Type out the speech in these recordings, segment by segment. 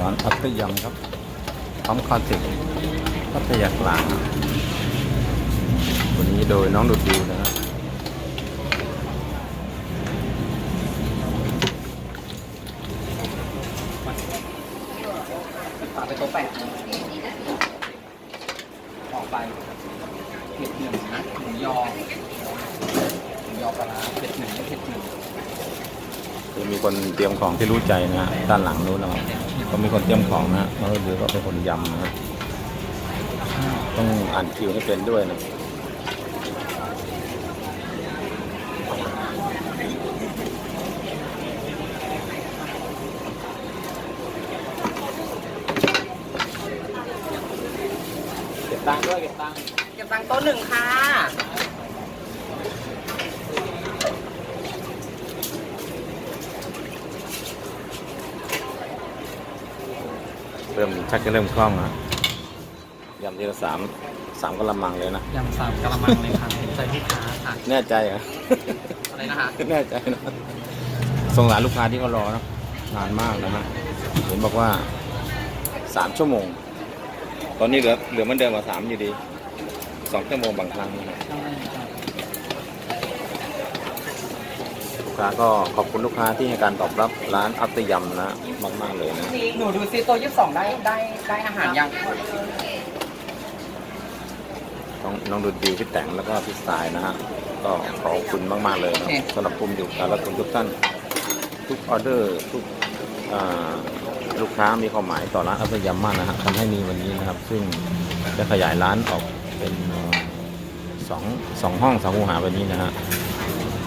ร้านพัทยำครับพร้อมคอนเซ็ปต์พัทยากลางวันนี้โดยน้องดูดดิวนะครับฝาไปโต๊ะแปดออกไปเผ็ดหนึ่งนะหมูยอหมูยอปลาร้าเผ็ดหนึ่งเผ็ดหนึ่งคือมีคนเตรียมของที่รู้ใจนะฮะด้านหลังนู้นนะครับ ก็มีคนเตรียมของนะน้องดูดดิวก็เป็นคนยำนะฮะต้องอ่านคิวให้เป็นด้วยนะเก็บตังค์ด้วยเก็บตังค์เก็บตังค์โต๊ะหนึ่งค่ะ เริ่มชักจะเริ่มคล่องนะยำทีละสามสามกะละมังเลยนะยำสามกะละมังเลยค่ะเห็นใจลูกค้าค่ะแน่ใจเหรออะไรนะคะแน่ใจนะสงสารลูกค้าที่เขารอนะนานมากนะฮะเห็นบอกว่าสามชั่วโมง ตอนนี้เหลือเหลือเหมันเดิมกว่าสามอยู่ดีสองชั่วโมงบางครั้งนะฮะลูก ค้าก็ขอบคุณลูกค้าที่ให้การตอบรับร้านอัตยำนะมากๆเลยนะ หนูดูซิตัวยี่สิบสองได้ได้ได้อาหารยังน้องน้องดูดีพี่แต่งแล้วก็พี่สายนะฮะก็ขอบคุณมากๆเลยนะสำหรับกลุ่มอยู่การรับชมทุกท่านทุกออเดอร์ทุกอ่าลูกค้ามีความหมายต่อร้านอัพยามมากนะฮะทำให้มีวันนี้นะครับ ซึ่งได้ขยายร้านออกเป็นเอ่อสองสองห้องสองคูหาวันนี้นะฮะ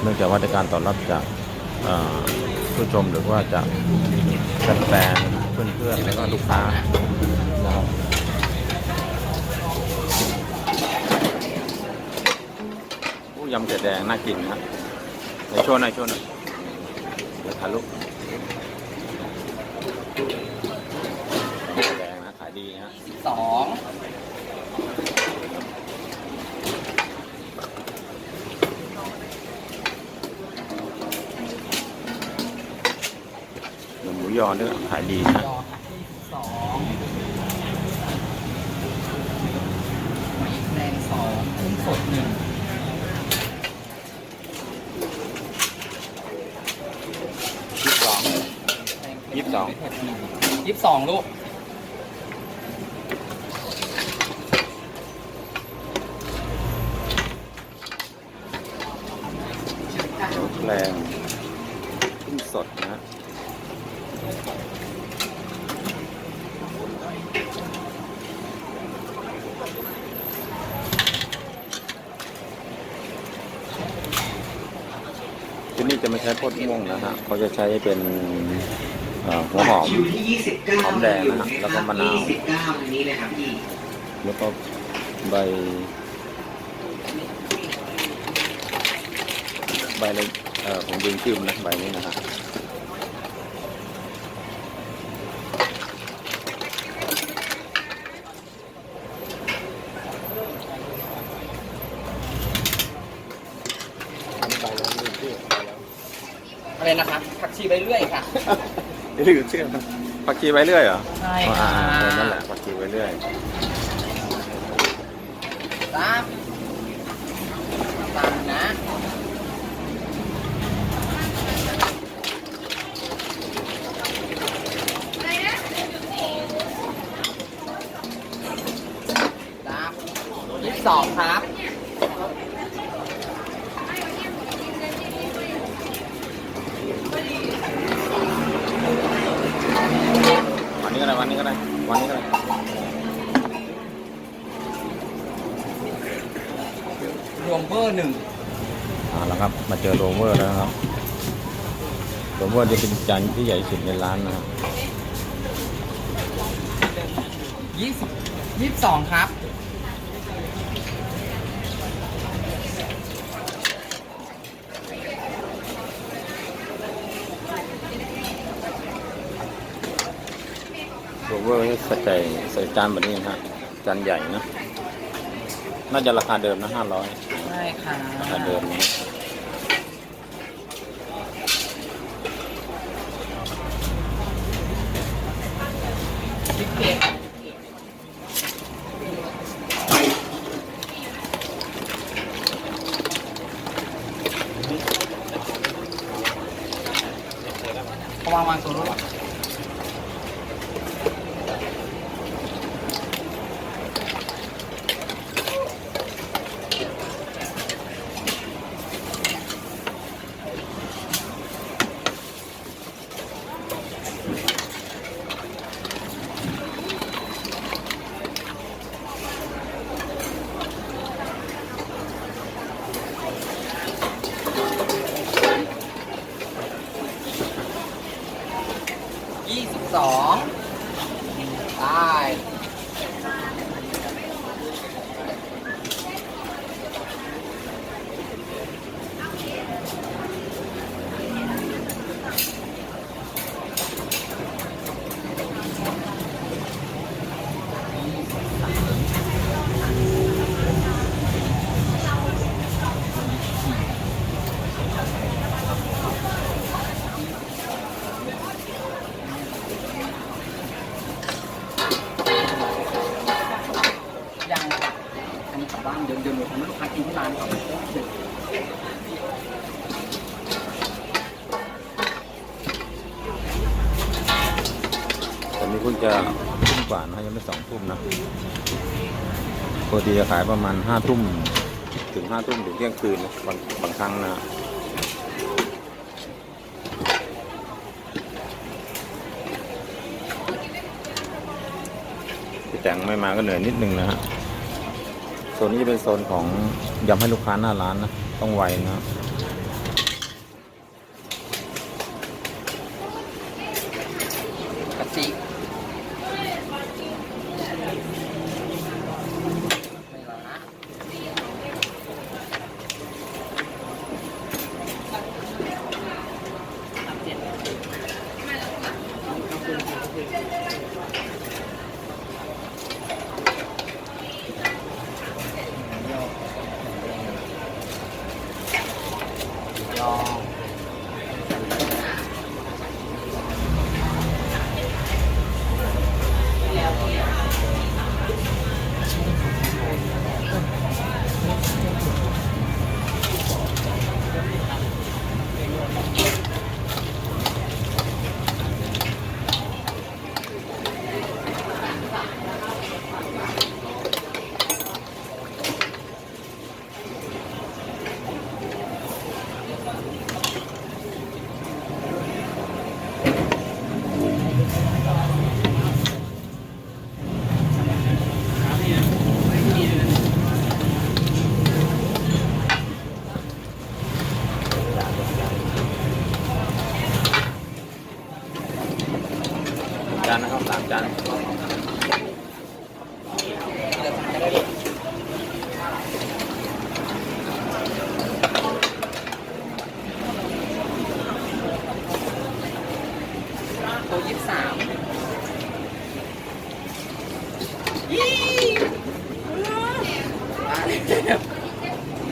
เนื่องจากว่าในการตอบรับจากผู้ชมหรือว่าจากแฟนๆเพื่อนๆแล้วก็ลูกค้านะครับอู้ยำเกลือแดงน่ากินนะในช่วงในช่วงหน่อยเดี๋ยวทานลูกเกลือแดงนะขายดีนะสิบสอง ยอเนี่ยขายดีนะยอค่ะยี่สิบสองหอยแดงสองกุ้งสดหนึ่งยี่สิบสองยี่สิบสองลูก แรงขึ้นสดนะที่นี่จะ ไม่ใช้โพดม่วงนะฮะเขาจะใช้เป็นเอ่อหัวหอม คิวที่29หอมแดงนะฮะแล้วก็มะนาว 29อันนี้เลยครับพี่ แล้วก็ใบ ใบเลยเออผมดึงชื่อมันนะใบนี้นะฮะใบแล้วลืมชื่อใบแล้ว อะไรนะคะผักชีใบเลื่อยค่ะลืมชื่อมันผักชีใบเรื่อยเหรอใช่อ่าค่ะเออนั่นแหละผักชีใบเรื่อย ตามตามนะตามยี่สิบสองครับ วันนี้ก็ได้วันนี้ก็ได้วันนี้ก็ได้ ร วมเบอร์หนึ่งเอ่าแล้วครับมาเจอโรเวอร์แล้วนะครับโรเวอร์จะเป็นจานที่ใหญ่ที่สุดในร้านนะครับยี่สิบยี่สิบสองครับ โรเวอร์ใส่ใจใส่จานแบบนี้นะฮะจานใหญ่นะ น่าจะราคาเดิมนะห้าร้อย ใช่ค่ะ เดิมนะ สองตาย ยังค่ะอันนี้กลับบ้านเดี๋ยวเดี๋ยวหนูทำให้ลูกค้ากินที่ร้านก่อนเดี๋ยว ตอนนี้เพิ่งจะทุ่มกว่านะยังไม่สองทุ่มนะป กติจะขายประมาณห้าทุ่มถึงห้าทุ่มถึงเที่ยงคืนนะบางบางครั้งนะพี่แต่งไม่มาก็เหนื่อยนิดนึงนะฮะโซนนี้จะเป็นโซนของยำให้ลูกค้าหน้าร้านนะ ต้องไวนะ ตัวยี่สิบสาม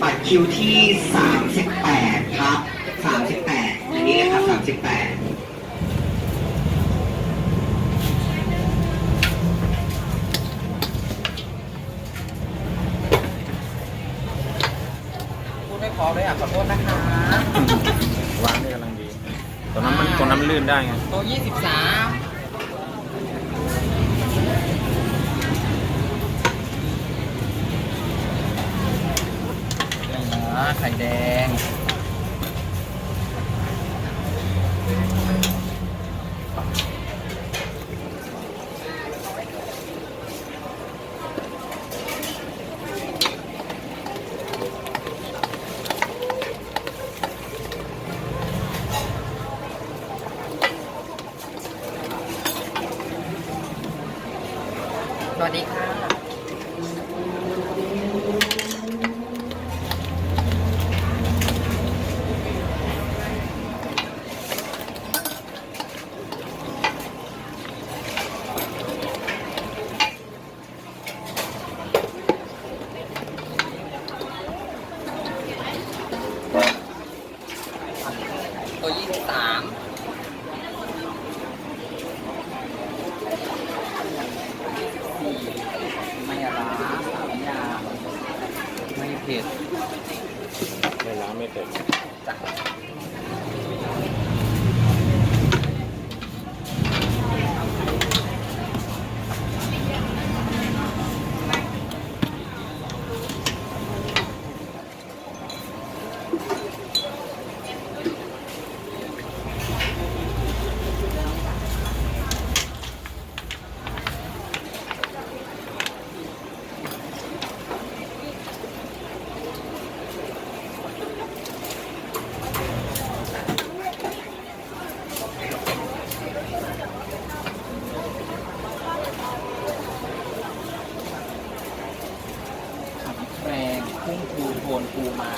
บัดคิวที่ 38 ครับ 38 อันนี้นะครับ 38 พูดไม่พอเลยอะ ขอโทษนะคะ วางได้กำลังดี ตรงนั้นมันตรงนั้นมัน ลื่นได้ไงตัวยี่สิบสามไข่แดง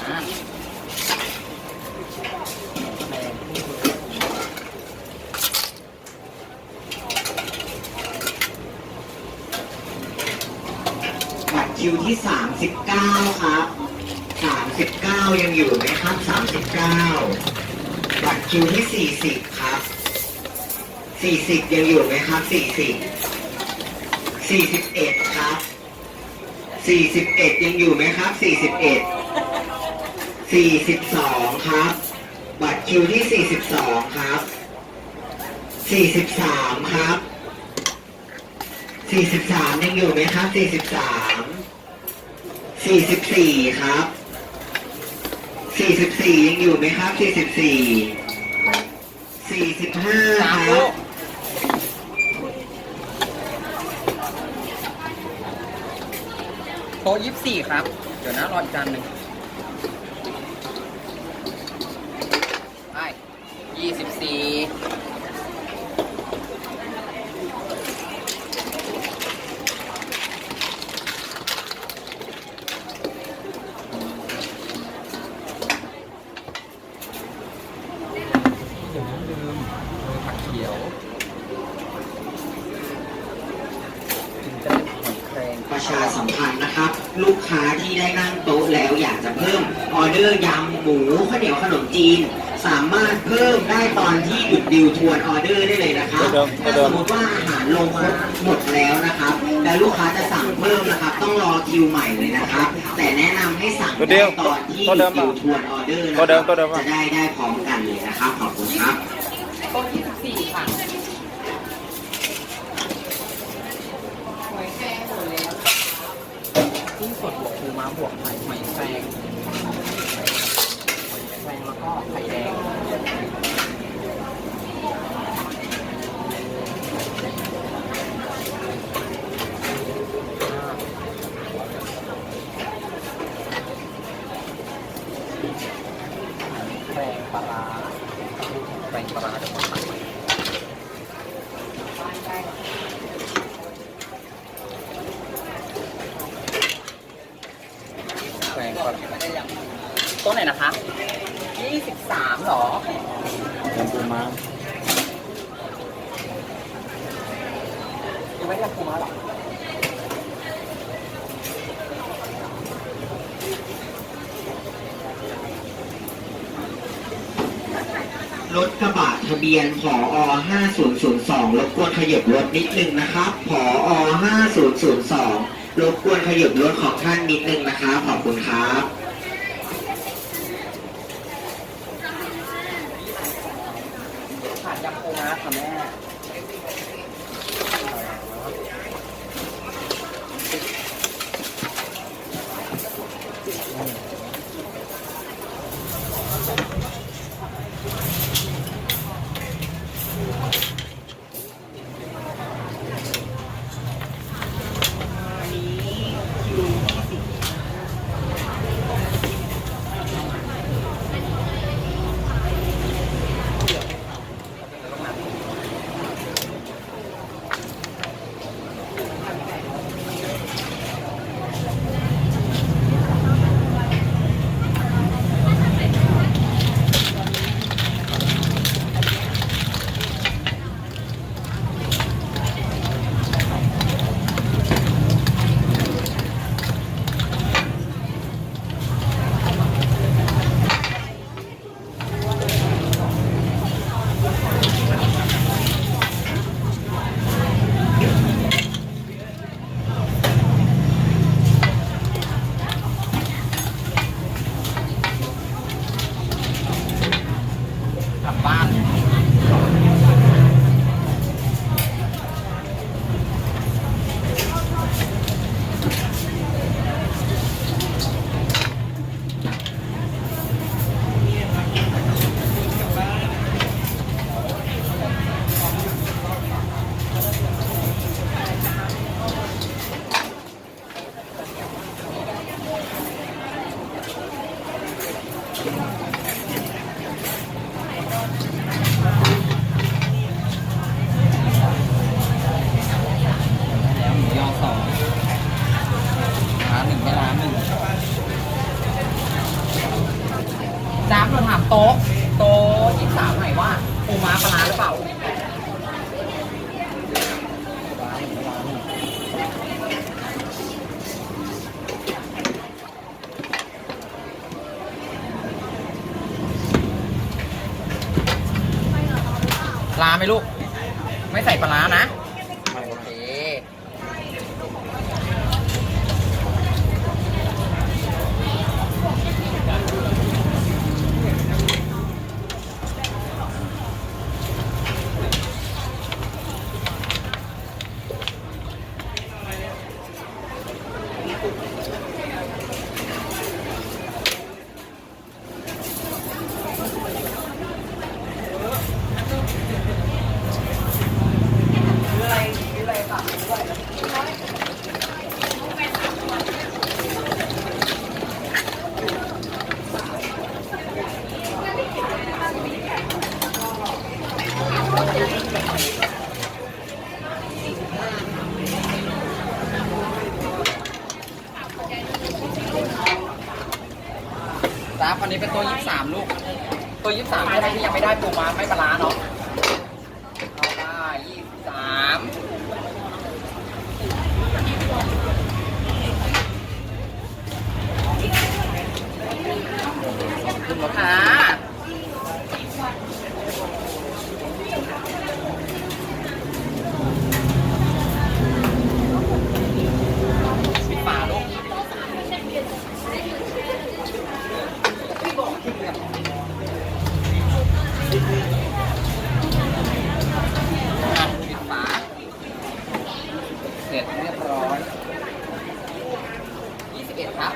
บัตรคิวที่ 39 ครับ 39 ยังอยู่ไหมครับ 39 บัตรคิวที่ 40 ครับ 40 ยังอยู่ไหมครับ 40 41 ครับ 41 ยังอยู่ไหมครับ 41 42 ครับ บัตรคิวที่ 42 ครับ 43 ครับ 43 ยังอยู่ไหมครับ 43 44 ครับ 44 ยังอยู่ไหมครับ 44 45สาครับโต๊ะยี่สิบสี่ครับ เดี๋ยวนะรออีกจานหนึ่งไป ยี่สิบสี่เดี๋ยวนะลืมเออผักเขียวกินหอยแครงประชาสัมพันธ์นะครับ ลูกค้าที่ได้นั่งโต๊ะแล้วอยากจะเพิ่มออเดอร์ยำหมูข้าวเหนียวขนมจีน สามารถเพิ่มได้ตอนที่หยุดดิวทวนออเดอร์ได้เลยนะครับเดิมถ้าเดิสมมมติว่าอาหารลงครบหมดแล้วนะครับแล้วลูกค้าจะสั่งเพิ่มนะครับ ต้องรอคิวใหม่เลยนะครับ แต่แนะนำให้สั่งตัวเดีได้ยวตอนที่หตัวเดิยุมดดิวทวนออเดอร์นะคตัวเดิรัมตัวเดิมจะได้ได้พร้อมกันเลยนะครับ ขอบคุณครับ โต๊ะยี่สิบสี่ค่ะหอยแครงหมดแล้วกุ้งสดบวกปูม้าบวกไข่หอยแครงหอยแครงแล้วก็ไข่แดงแครงปลาร้าแครงปลาร้าเดี๋ยวมาตักใหม่ แพงกว่าโต๊ะไหนนะคะยี่สิบสามหรอยำปูม้ายังไม่ได้ปูม้าหรอรถกระบะทะเบียนผอ5002รบกวนขยับรถนิดนึงนะครับผอ5002 รบกวนขยับรถของท่านนิดนึงนะคะขอบคุณครับขาดยำปูม้าค่ะแม่ จ้าอันนี้เป็นตัวยี่สามลูก ตัวยี่สามใช่ไหมที่ยังไม่ได้ปูมาไม่ปลาร้าได้ยี่สามคุณหมอคะปิดฝาลูก อะปิดฝา เสร็จเรียบร้อย 21 ครับ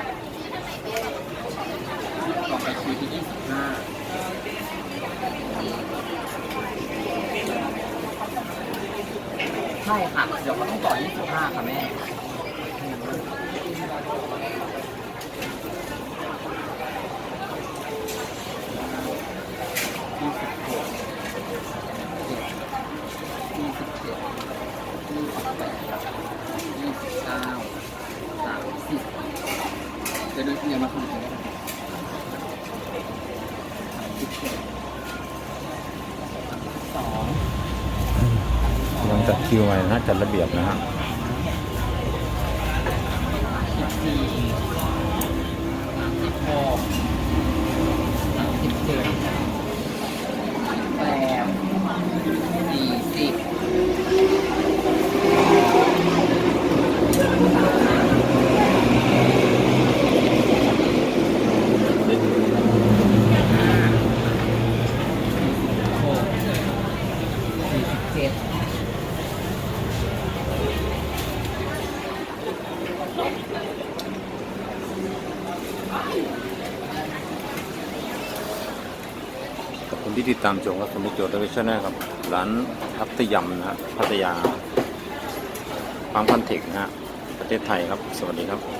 ต่อไปคิวที่ 25 ใช่ค่ะ เดี๋ยวเขาต้องต่อ 25 ค่ะแม่ ยี่สิบหกยี่สิบเจ็ดยี่สิบแปดยี่สิบเก้าสามสิบเดี๋ยวดูเดี๋ยวมาคุยกันได้สามสิบเจ็ดสอง ลองจัด คิวใหม่นะจัดระเบียบนะฮะ สิบสี่สามสิบหกสามสิบเจ็ดแปดสี่สิบ หกสี่สิบเจ็ด ขอบคุณที่ ตามชมครับสมิโจทย์เวชแนะครับร้านพัทยำนะฮะพัทยาฟาร์มพันเทคนะฮะประเทศไทยครับ สวัสดีครับ